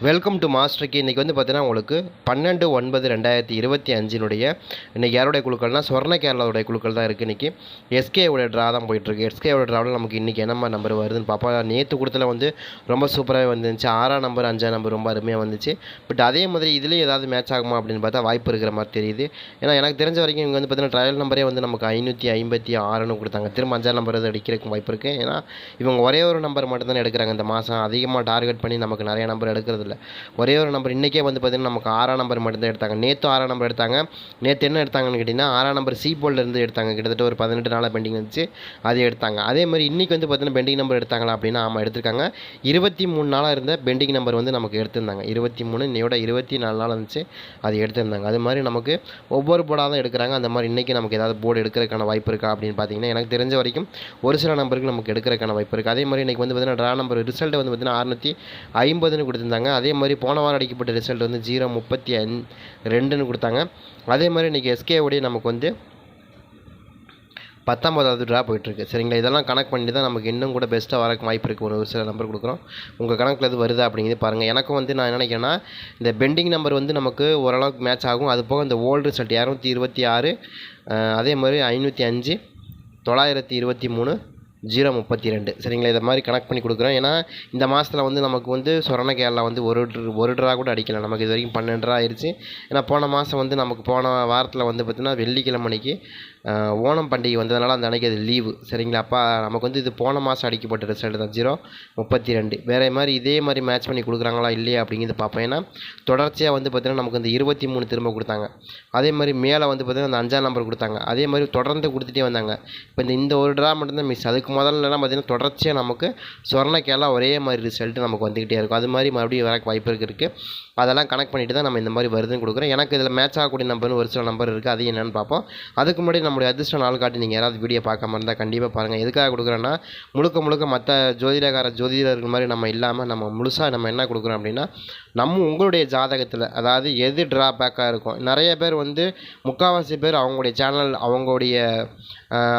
Welcome to மாஸ்டருக்கு இன்றைக்கி வந்து பார்த்தீங்கன்னா உங்களுக்கு பன்னெண்டு ஒன்பது ரெண்டாயிரத்தி இருபத்தி அஞ்சினுடைய இன்றைக்கி யாருடைய குழுக்கள்னால் சொர்ண கேரளாவுடைய குழுக்கள் தான் இருக்குது இன்றைக்கி எஸ்கேவோட ட்ரா தான் போயிட்டுருக்கு. எஸ்கேவோட ட்ராவில் நமக்கு இன்றைக்கி என்னம்மா நம்பர் வருதுன்னு பாப்பா. நேற்று கொடுத்துல வந்து ரொம்ப சூப்பராகவே வந்துருந்துச்சு. ஆறாம் நம்பர் அஞ்சாம் நம்பர் ரொம்ப அருமையாக வந்துச்சு. பட் அதே மாதிரி இதுலேயும் ஏதாவது மேட்ச் ஆகுமா அப்படின்னு பார்த்தா வாய்ப்பு இருக்கிற மாதிரி தெரியுது. ஏன்னா எனக்கு தெரிஞ்ச வரைக்கும் இங்கே வந்து பார்த்தீங்கன்னா ட்ரையல் நம்பரே வந்து நமக்கு ஐநூற்றி ஐம்பத்தி ஆறுன்னு கொடுத்தாங்க. திரும்ப அஞ்சாம் நம்பர் அது அடிக்கிறதுக்கு வாய்ப்பு இருக்குது ஏன்னா இவங்க ஒரே ஒரு நம்பர் மட்டும்தான் எடுக்கிறாங்க. இந்த மாதம் அதிகமாக டார்கெட் பண்ணி நமக்கு நிறைய நம்பர் எடுக்கிறது இல்லை. ஒரே ஒரு நம்பர் இன்றைக்கே வந்து பார்த்திங்கன்னா நமக்கு ஆறாம் நம்பர் மட்டும்தான் எடுத்தாங்க. நேற்று ஆறாம் நம்பர் எடுத்தாங்க. நேற்று என்ன எடுத்தாங்கன்னு கேட்டிங்கன்னா ஆறாம் நம்பர் சி இருந்து எடுத்தாங்க. கிட்டத்தட்ட ஒரு பதினெட்டு நாளாக பெண்டிங் வந்துச்சு. அது எடுத்தாங்க. அதே மாதிரி இன்றைக்கி வந்து பார்த்திங்கன்னா பெண்டிங் நம்பர் எடுத்தாங்களா அப்படின்னா ஆமாம் எடுத்திருக்காங்க. இருபத்தி மூணு நாளாக இருந்த பெண்டிங் நம்பர் வந்து நமக்கு எடுத்திருந்தாங்க. இருபத்தி மூணு இன்னையோட இருபத்தி நாலு நாள் இருந்துச்சு அது எடுத்திருந்தாங்க. அது மாதிரி நமக்கு ஒவ்வொரு போர்டாக தான் எடுக்கிறாங்க. அந்த மாதிரி இன்றைக்கி நமக்கு ஏதாவது போர்டு எடுக்கிறதுக்கான வாய்ப்பு இருக்கா அப்படின்னு பார்த்தீங்கன்னா எனக்கு தெரிஞ்ச வரைக்கும் ஒரு சில நம்பருக்கு நமக்கு எடுக்கிறதுக்கான வாய்ப்பு இருக்குது அதே மாதிரி இன்றைக்கி வந்து பார்த்திங்கன்னா ட்ரா நம்பர் ரிசல்ட் வந்து பார்த்திங்கன்னா அறுநூற்றி ஐம்பதுன்னு கொடுத்துருந்தாங்க. அதே மாதிரி போன வாரம் அடிக்கப்பட்ட ரிசல்ட் வந்து ஜீரோ முப்பத்தி அஞ் ரெண்டுன்னு கொடுத்தாங்க. அதே மாதிரி இன்றைக்கி எஸ்கேவுடைய நமக்கு வந்து பத்தொம்பதாவது ட்ரா போயிட்டுருக்கு. சரிங்களா? இதெல்லாம் கணக்கு பண்ணி தான் நமக்கு இன்னும் கூட பெஸ்ட்டாக வரக்கு வாய்ப்பு இருக்குது ஒரு சில நம்பர் கொடுக்குறோம். உங்கள் கணக்கில் எது வருதா அப்படிங்கிறது பாருங்கள் எனக்கும் வந்து நான் என்ன நினைக்கிறேன்னா இந்த பெண்டிங் நம்பர் வந்து நமக்கு ஓரளவுக்கு மேட்ச் ஆகும். அது போக இந்த ஓல்டு ரிசல்ட் இரநூத்தி இருபத்தி ஆறு அதே மாதிரி ஐநூற்றி அஞ்சு தொள்ளாயிரத்தி இருபத்தி மூணு ஜீரோ முப்பத்தி ரெண்டு சரிங்களா? இதை மாதிரி கனெக்ட் பண்ணி கொடுக்குறோம். ஏன்னா இந்த மாதத்தில் வந்து நமக்கு வந்து சொரண கேரளா வந்து ஒரு ட்ரு- ஒரு ட்ரா கூட அடிக்கலை. நமக்கு இது வரைக்கும் பன்னெண்டு ரூபா ஆயிடுச்சு ஏன்னா போன மாதம் வந்து நமக்கு போன வாரத்தில் வந்து பார்த்திங்கன்னா வெள்ளிக்கிழமை அன்னைக்கு ஓணம் பண்டிகை வந்ததுனால அந்த அன்றைக்கி அது லீவு சரிங்களா? அப்போ நமக்கு வந்து இது போன மாதம் அடிக்கப்பட்ட ரிசல்ட் தான். ஜீரோ முப்பத்தி ரெண்டு வேறு மாதிரி இதே மாதிரி மேட்ச் பண்ணி கொடுக்குறாங்களா இல்லையா அப்படிங்கிறது பார்ப்போம். ஏன்னா தொடர்ச்சியாக வந்து பார்த்திங்கன்னா நமக்கு இந்த இருபத்தி மூணு திரும்ப கொடுத்தாங்க. அதே மாதிரி மேலே வந்து பார்த்திங்கன்னா அந்த அஞ்சாம் நம்பர் கொடுத்தாங்க. அதே மாதிரி தொடர்ந்து கொடுத்துட்டே வந்தாங்க. இப்போ இந்த இந்த ஒரு ட்ரா மட்டும்தான் மிஸ் அதுக்கு முதல்லலாம் பார்த்திங்கன்னா தொடர்ச்சியாக நமக்கு சொர்ணக்கெல்லாம் ஒரே மாதிரி ரிசல்ட் நமக்கு வந்துக்கிட்டே இருக்கும். அது மாதிரி மறுபடியும் வர வாய்ப்பு இருக்குது அதெல்லாம் கனெக்ட் பண்ணிவிட்டு தான் நம்ம இந்த மாதிரி வருதுன்னு கொடுக்குறோம். எனக்கு இதில் மேட்ச் ஆகக்கூடிய நம்பர்னு ஒரு சில நம்பர் இருக்குது அது என்னென்னு பார்ப்போம். அதுக்கு முன்னாடி நம்மளுடைய அதிர்ஷ்ட நாள் காட்டி நீங்கள் யாராவது வீடியோ பார்க்காம இருந்தால் கண்டிப்பாக பாருங்கள் எதுக்காக கொடுக்குறேன்னா முழுக்க முழுக்க மற்ற ஜோதிடக்கார ஜோதிடர்கள் மாதிரி நம்ம இல்லாமல் நம்ம முழுசாக நம்ம என்ன கொடுக்குறோம் அப்படின்னா நம்ம உங்களுடைய ஜாதகத்தில் அதாவது எது ட்ராபேக்காக இருக்கும். நிறைய பேர் வந்து முக்கால்வாசி பேர் அவங்களுடைய சேனல் அவங்களுடைய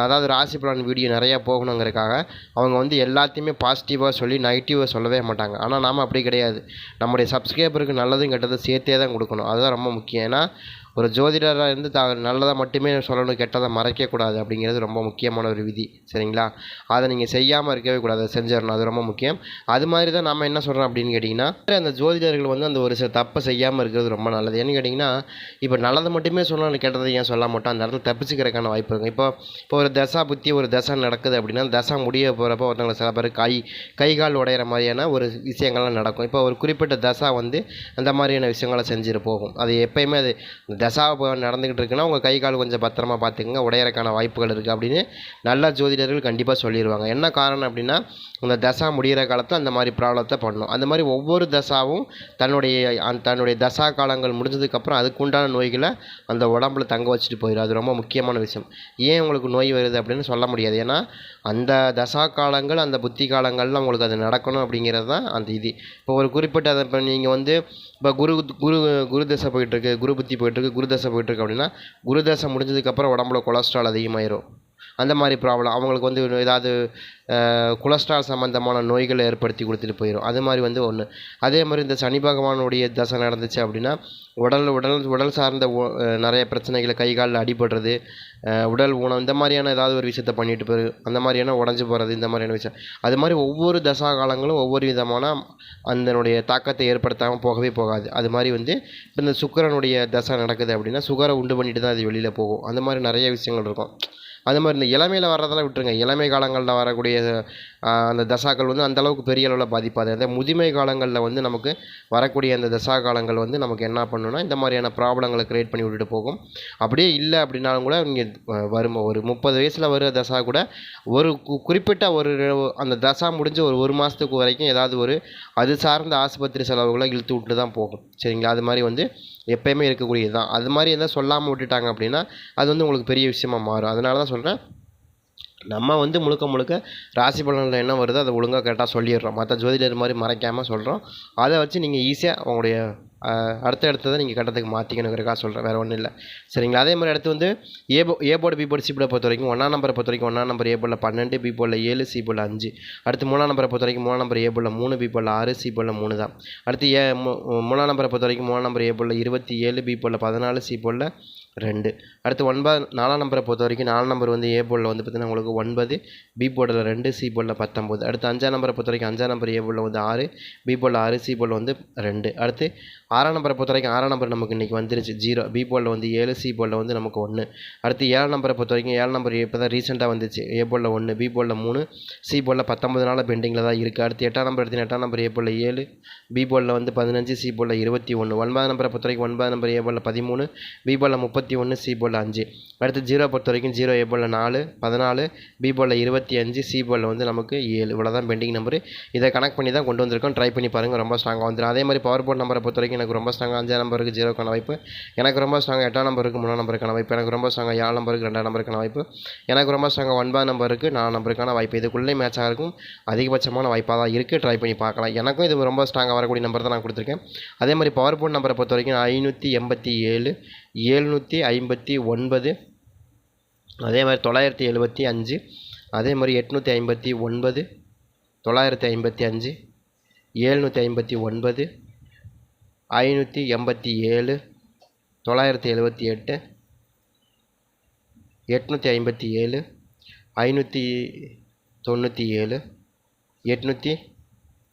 அதாவது ராசி பலன் வீடியோ நிறையா போகணுங்கிறதுக்காக அவங்க வந்து எல்லாத்தையுமே பாசிட்டிவாக சொல்லி நெகட்டிவாக சொல்லவே மாட்டாங்க. ஆனால் நாம் அப்படி கிடையாது. நம்முடைய சப்ஸ்கிரைபருக்கு நல்லதும் கெட்டதும் சேர்த்தே தான் கொடுக்கணும். அதுதான் ரொம்ப முக்கியம். ஏன்னா ஒரு ஜோதிடராக இருந்து த நல்லதாக மட்டுமே சொல்லணும் கெட்டதை மறைக்கக்கூடாது அப்படிங்கிறது ரொம்ப முக்கியமான ஒரு விதி. சரிங்களா? அதை நீங்கள் செய்யாமல் இருக்கவே கூடாது. செஞ்சிடணும். அது ரொம்ப முக்கியம். அது மாதிரி தான் நம்ம என்ன சொல்கிறோம் அப்படின்னு கேட்டிங்கன்னா அந்த ஜோதிடர்கள் வந்து அந்த ஒரு சில தப்பை செய்யாமல் இருக்கிறது ரொம்ப நல்லது. ஏன்னு கேட்டிங்கன்னா இப்போ நல்லதை மட்டுமே சொல்லணும் கெட்டதை ஏன் சொல்ல மாட்டோம்? அந்த இடத்துல தப்பிச்சுக்கிறதுக்கான வாய்ப்பு இருக்கும் இப்போ இப்போ ஒரு தசா புத்தி ஒரு தசை நடக்குது அப்படின்னா தசா முடிய போகிறப்ப ஒருத்தவங்க சில பேர் கை கை கால் உடையிற மாதிரியான ஒரு விஷயங்கள்லாம் நடக்கும். இப்போ ஒரு குறிப்பிட்ட தசா வந்து அந்த மாதிரியான விஷயங்களை செஞ்சுட்டு போகும். அது எப்பயுமே அது தசா இப்போ நடந்துக்கிட்டு இருக்குன்னா உங்கள் கை கால் கொஞ்சம் பத்திரமா பார்த்துக்குங்க. உடையறக்கான வாய்ப்புகள் இருக்குது அப்படின்னு நல்ல ஜோதிடர்கள் கண்டிப்பாக சொல்லிடுவாங்க என்ன காரணம் அப்படின்னா அந்த தசா முடிகிற காலத்தில் அந்த மாதிரி ப்ராப்ளத்தை பண்ணும். அந்த மாதிரி ஒவ்வொரு தசாவும் தன்னுடைய அந்த தன்னுடைய தசா காலங்கள் முடிஞ்சதுக்கப்புறம் அதுக்குண்டான நோய்களை அந்த உடம்புல தங்க வச்சுட்டு போயிடும் அது ரொம்ப முக்கியமான விஷயம். ஏன் உங்களுக்கு நோய் வருது அப்படின்னு சொல்ல முடியாது. ஏன்னா அந்த தசா காலங்கள் அந்த புத்தி காலங்களில் உங்களுக்கு அது நடக்கணும் அப்படிங்கிறது தான் அந்த இது. இப்போ ஒரு குறிப்பிட்ட அதை இப்போ நீங்கள் வந்து இப்போ குரு குரு குரு தசை போயிட்டுருக்கு குரு புத்தி போயிட்டுருக்கு குரு தசை போயிட்டுருக்கு அப்படின்னா குரு தசை முடிஞ்சதுக்கப்புறம் உடம்புல கொலஸ்ட்ரால் அதிகமாயிரும். அந்த மாதிரி ப்ராப்ளம் அவங்களுக்கு வந்து ஏதாவது கொலஸ்ட்ரால் சம்மந்தமான நோய்களை ஏற்படுத்தி கொடுத்துட்டு போயிடும் அது மாதிரி வந்து ஒன்று அதே மாதிரி இந்த சனி பகவானுடைய தசை நடந்துச்சு அப்படின்னா உடல் உடல் உடல் சார்ந்த நிறைய பிரச்சனைகளை கை காலில் அடிபடுறது உடல் ஊனம் இந்த மாதிரியான ஏதாவது ஒரு விஷயத்த பண்ணிட்டு போயிரு அந்த மாதிரியான உடஞ்சி போகிறது இந்த மாதிரியான விஷயம். அது மாதிரி ஒவ்வொரு தசா காலங்களும் ஒவ்வொரு விதமான அதனுடைய தாக்கத்தை ஏற்படுத்தாமல் போகவே போகாது. அது மாதிரி வந்து இப்போ இந்த சுக்கரனுடைய தசை நடக்குது அப்படின்னா சுகரை உண்டு பண்ணிட்டு தான் அது வெளியில் போகும். அந்த மாதிரி நிறைய விஷயங்கள் இருக்கும். அது மாதிரி இந்த இளமையில் வர்றதெல்லாம் விட்டுருங்க. இளமை காலங்களில் வரக்கூடிய அந்த தசாக்கள் வந்து அந்த அளவுக்கு பெரிய அளவில் பாதிப்பாது. அதே முதுமை காலங்களில் வந்து நமக்கு வரக்கூடிய அந்த தசா காலங்கள் வந்து நமக்கு என்ன பண்ணுன்னா இந்த மாதிரியான ப்ராப்ளங்களை க்ரியேட் பண்ணி விட்டுட்டு போகும். அப்படியே இல்லை அப்படின்னாலும் கூட நீங்கள் வரும். ஒரு முப்பது வயசில் வர தசா கூட ஒரு கு- குறிப்பிட்ட ஒரு அந்த தசா முடிஞ்சு ஒரு ஒரு மாதத்துக்கு வரைக்கும் ஏதாவது ஒரு அது சார்ந்த ஆஸ்பத்திரி செலவுகளை இழுத்து விட்டு தான் போகும். சரிங்களா? அது மாதிரி வந்து எப்பயுமே இருக்கக்கூடியது தான் அது மாதிரி எதாவது சொல்லாமல் விட்டுட்டாங்க அப்படின்னா அது வந்து உங்களுக்கு பெரிய விஷயமா மாறும். அதனால தான் சொல்கிறேன் நம்ம வந்து முழுக்க முழுக்க ராசி பலனில் என்ன வருதோ அதை ஒழுங்காக கரெக்டாக சொல்லிடுறோம். மற்ற ஜோதிடர் மாதிரி மறைக்காமல் சொல்கிறோம் அதை வச்சு நீங்கள் ஈஸியாக உங்களுடைய அடுத்த இடத்த நீங்கள் கட்டத்துக்கு மாற்றிக்கணுங்கிறக்காக சொல்கிறேன் வேறு ஒன்றும் இல்லை. சரிங்களா? அதே மாதிரி அடுத்து வந்து ஏ போ A board B board C போர்டை பொறுத்த வரைக்கும் ஒன்றாம் நம்பரை பொறுத்த வரைக்கும் ஒன்றாம் நம்பர் ஏ போர்டில் பன்னெண்டு பி போர்டில் ஏழு சி போர்டில் அஞ்சு. அடுத்து மூணாம் நம்பரை பொறுத்த வரைக்கும் மூணாம் நம்பர் ஏ போர்டில் மூணு பி போர்டில் ஆறு சி போர்டில் மூணு தான். அடுத்து ஏ மூணாம் நம்பரை பொறுத்த வரைக்கும் மூணாம் நம்பர் ஏ போர்டில் இருபத்தி ஏழு பி போர்டில் பதினாலு சி போர்டில் ரெண்டு அடுத்து ஒன்பது நாலாம் நம்பரை பொறுத்த வரைக்கும் நாலாம் நம்பர் வந்து ஏ போர்டில் வந்து பார்த்தீங்கன்னா உங்களுக்கு ஒன்பது பி போர்டில் ரெண்டு சி போர்டில் பத்தொம்போது அடுத்து அஞ்சாம் நம்பரை பொறுத்த வரைக்கும் அஞ்சாம் நம்பர் ஏ போர்டில் வந்து ஆறு பி போர்டில் ஆறு சி போர்டில் வந்து ரெண்டு அடுத்து ஆறாம் நம்பரை பொறுத்த வரைக்கும் ஆறாம் நம்பர் நமக்கு இன்றைக்கி வந்துருச்சு ஜீரோ பி போர்டில் வந்து ஏழு சி போர்டில் வந்து நமக்கு ஒன்று அடுத்து ஏழாம் நம்பரை பொறுத்த வரைக்கும் ஏழு நம்பர் இப்போ தான் ரீசெண்டாக வந்துச்சு ஏ போர்டில் ஒன்று பி போர்டில் மூணு சி போர்டில் பத்தொம்பது நாள் பெண்டிங்கில் தான் இருக்குது அடுத்து எட்டாம் நம்பர் எடுத்து எட்டாம் நம்பர் ஏ போர்டில் ஏழு பி போர்டில் வந்து பதினஞ்சு சி போர்டில் இருபத்தி ஒன்று ஒன்பதாம் நம்பரை பொறுத்த வரைக்கும் ஒன்பதாம் நம்பர் ஏ போர்டில் பதிமூணு பி போர்டில் முப்பத்தி ஒன்று சி போர்டில் அஞ்சு. அடுத்து ஜீரோ பொறுத்த வரைக்கும் ஜீரோ ஏ போர்டில் நாலு பதினாலு பி போர்டில் இருபத்தி அஞ்சு சி போர்டில் வந்து நமக்கு ஏழு. இவ்வளோ தான் பெண்டிங் நம்பர் இதை கனெக்ட் பண்ணி தான் கொண்டு வந்திருக்கோம். ட்ரை பண்ணி பாருங்கள் ரொம்ப ஸ்ட்ராங்காக வந்துடும் அதே மாதிரி பவர் போர்ட் நம்பரை பொறுத்த வரைக்கும் எனக்கு ரொம்ப ஸ்ட்ராங்காக அஞ்சாம் நம்பருக்கு ஜீரோக்கான வாய்ப்பு. எனக்கு ரொம்ப ஸ்ட்ராங்காக எட்டாம் நம்பருக்கு மூணாம் நம்பருக்கான வாய்ப்பு. எனக்கு ரொம்ப ஸ்ட்ராங்காக ஏழு நம்பருக்கு ரெண்டாம் நம்பருக்கான வாய்ப்பு. எனக்கு ரொம்ப ஸ்ட்ராங்காக ஒன்பதாம் நம்பருக்கு நாலு நம்பருக்கான வாய்ப்பு. இதுக்குள்ளே மேட்ச் இருக்கும் அதிகபட்சமான வாய்ப்பாக தான் இருக்குது ட்ரை பண்ணி பார்க்கலாம். எனக்கும் இது ரொம்ப ஸ்ட்ராங்காக வரக்கூடிய நம்பர் தான் நான் கொடுத்துருக்கேன். அதே மாதிரி பவர் போர்ட் நம்பரை பொறுத்த வரைக்கும் ஐநூற்றி எண்பத்தி ஏழு. ஏழ்நூற்றி ஐம்பத்தி ஒன்பது. அதே மாதிரி தொள்ளாயிரத்தி எழுபத்தி அஞ்சு. அதே மாதிரி எட்நூற்றி ஐம்பத்தி ஒன்பது. தொள்ளாயிரத்தி ஐம்பத்தி அஞ்சு. ஏழ்நூற்றி ஐம்பத்தி ஒன்பது. ஐநூற்றி எண்பத்தி ஏழு. தொள்ளாயிரத்தி எழுபத்தி எட்டு. எட்நூற்றி ஐம்பத்தி ஏழு. ஐநூற்றி தொண்ணூற்றி ஏழு. எட்நூற்றி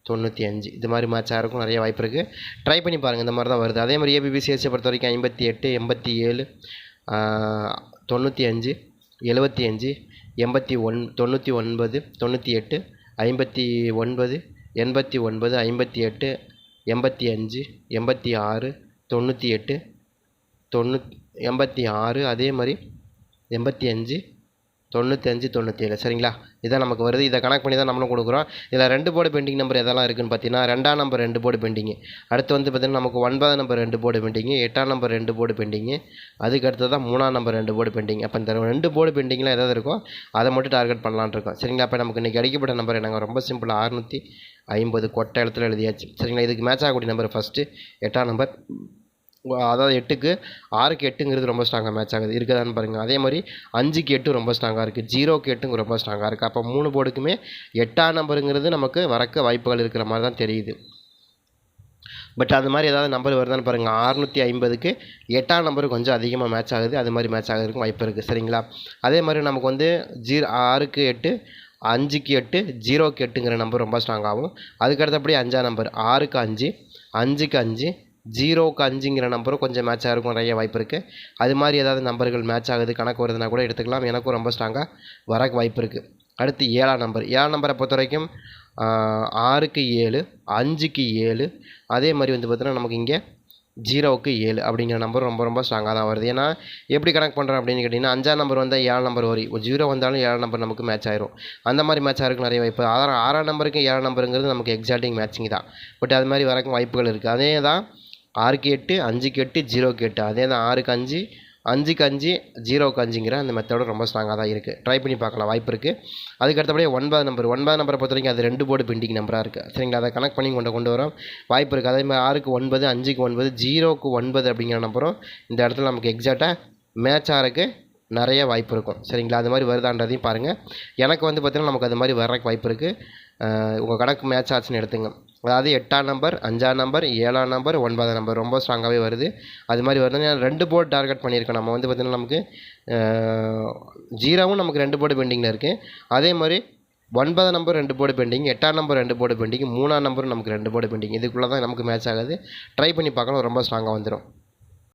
தொண்ணூற்றி அஞ்சு. இது மாதிரி மேட்ச் ஆகிறதுக்கும் நிறைய வாய்ப்பு இருக்குது ட்ரை பண்ணி பாருங்கள் இந்த மாதிரி தான் வருது. அதே மாதிரி ஏபிபிசிஎஸ்ஸை பொறுத்த வரைக்கும் ஐம்பத்தி எட்டு எண்பத்தி ஏழு தொண்ணூற்றி அஞ்சு எழுபத்தி அஞ்சு எண்பத்தி ஒன் தொண்ணூற்றி ஒன்பது தொண்ணூற்றி எட்டு ஐம்பத்தி ஒன்பது எண்பத்தி ஒன்பது ஐம்பத்தி எட்டு எண்பத்தி அஞ்சு எண்பத்தி ஆறு தொண்ணூற்றி எட்டு தொண்ணூத் எண்பத்தி ஆறு அதே மாதிரி எண்பத்தி அஞ்சு தொண்ணூத்தஞ்சு தொண்ணூற்றேழு சரிங்களா? இதான் நமக்கு வருது. இதை கனெக்ட் பண்ணி தான் நம்மளும் கொடுக்குறோம். இதில் ரெண்டு போர்டு பெண்டிங் நம்பர் எதெல்லாம் இருக்குன்னு பார்த்தீங்கன்னா ரெண்டாம் நம்பர் ரெண்டு போர்டு பெண்டிங்கு அடுத்து வந்து பார்த்தீங்கன்னா நமக்கு ஒன்பதாம் நம்பர் ரெண்டு போர்டு பெண்டிங்கு எட்டாம் நம்பர் ரெண்டு போர்டு பெண்டிங்கு அதுக்கு அடுத்து தான் மூணாம் நம்பர் ரெண்டு போர்டு பெண்டிங் அப்போ இந்த ரெண்டு போர்டு பெண்டிங்லாம் எதாவது இருக்கோ அதை மட்டும் டார்கெட் பண்ணலான்ருக்கோம் சரிங்களா? அப்போ நமக்கு இன்றைக்கி அடிக்கப்பட்ட நம்பர் என்னங்க? ரொம்ப சிம்பிள் அறுநூற்றி ஐம்பது கொட்டை இடத்துல எழுதியாச்சு. சரிங்களா? இதுக்கு மேட்ச் ஆகக்கூடிய நம்பர் ஃபஸ்ட்டு எட்டாம் நம்பர் அதாவது எட்டுக்கு ஆறுக்கு எட்டுங்கிறது ரொம்ப ஸ்ட்ராங்காக மேட்ச் ஆகுது. இருக்குதான்னு பாருங்கள் அதே மாதிரி அஞ்சுக்கு எட்டு ரொம்ப ஸ்ட்ராங்காக இருக்குது ஜீரோக்கு எட்டுங்க ரொம்ப ஸ்ட்ராங்காக இருக்குது அப்போ மூணு போர்டுக்குமே எட்டாம் நம்பருங்கிறது நமக்கு வரக்க வாய்ப்புகள் இருக்கிற மாதிரி தான் தெரியுது. பட் அது மாதிரி ஏதாவது நம்பர் வருதான்னு பாருங்கள் அறுநூற்றி ஐம்பதுக்கு எட்டாம் நம்பர் கொஞ்சம் அதிகமாக மேட்ச் ஆகுது. அது மாதிரி மேட்ச் ஆகிறதுக்கும் வாய்ப்பு இருக்குது சரிங்களா? அதே மாதிரி நமக்கு வந்து ஜீரோ ஆறுக்கு எட்டு அஞ்சுக்கு எட்டு ஜீரோக்கு எட்டுங்கிற நம்பர் ரொம்ப ஸ்ட்ராங்காகும் அதுக்கு அடுத்தபடி அஞ்சாம் நம்பர் ஆறுக்கு அஞ்சு அஞ்சுக்கு அஞ்சு ஜீரோவுக்கு அஞ்சுங்கிற நம்பரும் கொஞ்சம் மேட்ச் ஆகிருக்கும் நிறைய வாய்ப்பு இருக்குது அது மாதிரி ஏதாவது நம்பர்கள் மேட்ச் ஆகுது கணக்கு வருதுன்னா கூட எடுத்துக்கலாம். எனக்கும் ரொம்ப ஸ்ட்ராங்காக வர வாய்ப்பு இருக்குது அடுத்து ஏழாம் நம்பர். ஏழாம் நம்பரை பொறுத்த வரைக்கும் ஆறுக்கு ஏழு அஞ்சுக்கு ஏழு அதே மாதிரி வந்து பார்த்தீங்கன்னா நமக்கு இங்கே ஜீரோவுக்கு ஏழு அப்படிங்கிற நம்பர் ரொம்ப ரொம்ப ஸ்ட்ராங்காக தான் வருது. ஏன்னா எப்படி கனெக்ட் பண்ணுறோம் அப்படின்னு கேட்டிங்கன்னா அஞ்சாம் நம்பர் வந்தால் ஏழு நம்பர் வரும் ஒரு ஜீரோ வந்தாலும் ஏழாம் நம்பர் நமக்கு மேட்ச் ஆயிரும். அந்த மாதிரி மேட்ச் ஆகிறதுக்கு நிறைய வாய்ப்பு. ஆறாம் ஆறாம் நம்பருக்கு ஏழாம் நம்பருங்கிறது நமக்கு எக்ஸாக்டிங் மேட்சிங் தான். பட் அது மாதிரி வரக்கும் வாய்ப்புகள் இருக்குது அதே தான் ஆறுக்கு எட்டு அஞ்சுக்கு எட்டு ஜீரோக்கு எட்டு. அதே தான் ஆறுக்கு அஞ்சு அஞ்சுக்கு அஞ்சு ஜீரோக்கு அஞ்சுங்கிற அந்த மெத்தோட ரொம்ப ஸ்ட்ராங்காக தான் இருக்குது ட்ரை பண்ணி பார்க்கலாம் வாய்ப்பு இருக்குது அதுக்கு அடுத்தபடியே ஒன்பது நம்பர் ஒன்பது நம்பரை பொறுத்த வரைக்கும் அது ரெண்டு போர்டு பெண்டிங் நம்பராக இருக்குது சரிங்களா? அதை கனெக்ட் பண்ணி கொண்டு கொண்டு வரோம். வாய்ப்பு இருக்குது அதே மாதிரி ஆறுக்கு ஒன்பது அஞ்சுக்கு ஒன்பது ஜீரோக்கு ஒன்பது அப்படிங்கிற நம்பரும் இந்த இடத்துல நமக்கு எக்ஸாக்டாக மேட்ச் ஆகிறதுக்கு நிறைய வாய்ப்பு இருக்கும். சரிங்களா? அது மாதிரி வருதான்றதையும் பாருங்கள் எனக்கு வந்து பார்த்திங்கன்னா நமக்கு அது மாதிரி வர்றதுக்கு வாய்ப்பு இருக்குது உங்கள் கணக்கு மேட்ச் ஆச்சுன்னு எடுத்துங்க. அதாவது எட்டாம் நம்பர் அஞ்சாம் நம்பர் ஏழாம் நம்பர் ஒன்பதாம் நம்பர் ரொம்ப ஸ்ட்ராங்காகவே வருது. அது மாதிரி வருது ரெண்டு போர்டு டார்கெட் பண்ணியிருக்கோம் நம்ம வந்து பார்த்திங்கன்னா நமக்கு ஜீரோவும் நமக்கு ரெண்டு போர்டு பெண்டிங்கில் இருக்குது அதே மாதிரி ஒன்பதாம் நம்பர் ரெண்டு போர்டு பெண்டிங் எட்டாம் நம்பர் ரெண்டு போர்டு பெண்டிங் மூணாம் நம்பரும் நமக்கு ரெண்டு போர்டு பெண்டிங் இதுக்குள்ளே தான் நமக்கு மேட்ச் ஆகுது. ட்ரை பண்ணி பார்க்கலாம். ரொம்ப ஸ்ட்ராங்காக வந்துடும்